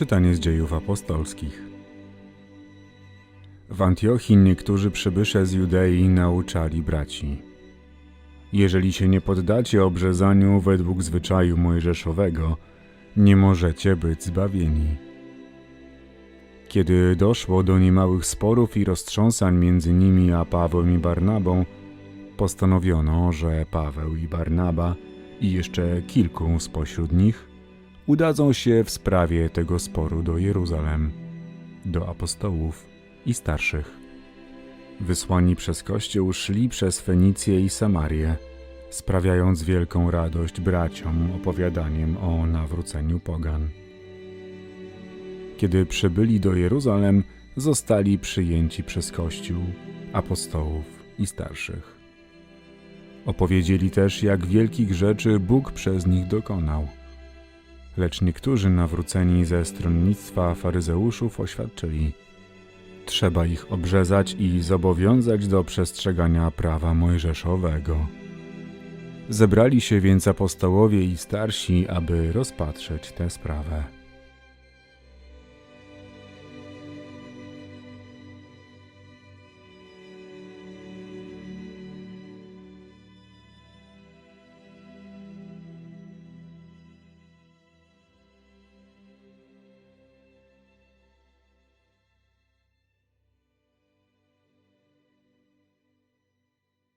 Czytanie z dziejów apostolskich. W Antiochii niektórzy przybysze z Judei nauczali braci. Jeżeli się nie poddacie obrzezaniu według zwyczaju mojżeszowego, nie możecie być zbawieni. Kiedy doszło do niemałych sporów i roztrząsań między nimi a Pawłem i Barnabą, postanowiono, że Paweł i Barnaba i jeszcze kilku spośród nich udadzą się w sprawie tego sporu do Jeruzalem, do apostołów i starszych. Wysłani przez Kościół szli przez Fenicję i Samarię, sprawiając wielką radość braciom opowiadaniem o nawróceniu pogan. Kiedy przybyli do Jeruzalem, zostali przyjęci przez Kościół, apostołów i starszych. Opowiedzieli też, jak wielkich rzeczy Bóg przez nich dokonał. Lecz niektórzy nawróceni ze stronnictwa faryzeuszów oświadczyli: Trzeba ich obrzezać i zobowiązać do przestrzegania prawa mojżeszowego. Zebrali się więc apostołowie i starsi, aby rozpatrzeć tę sprawę.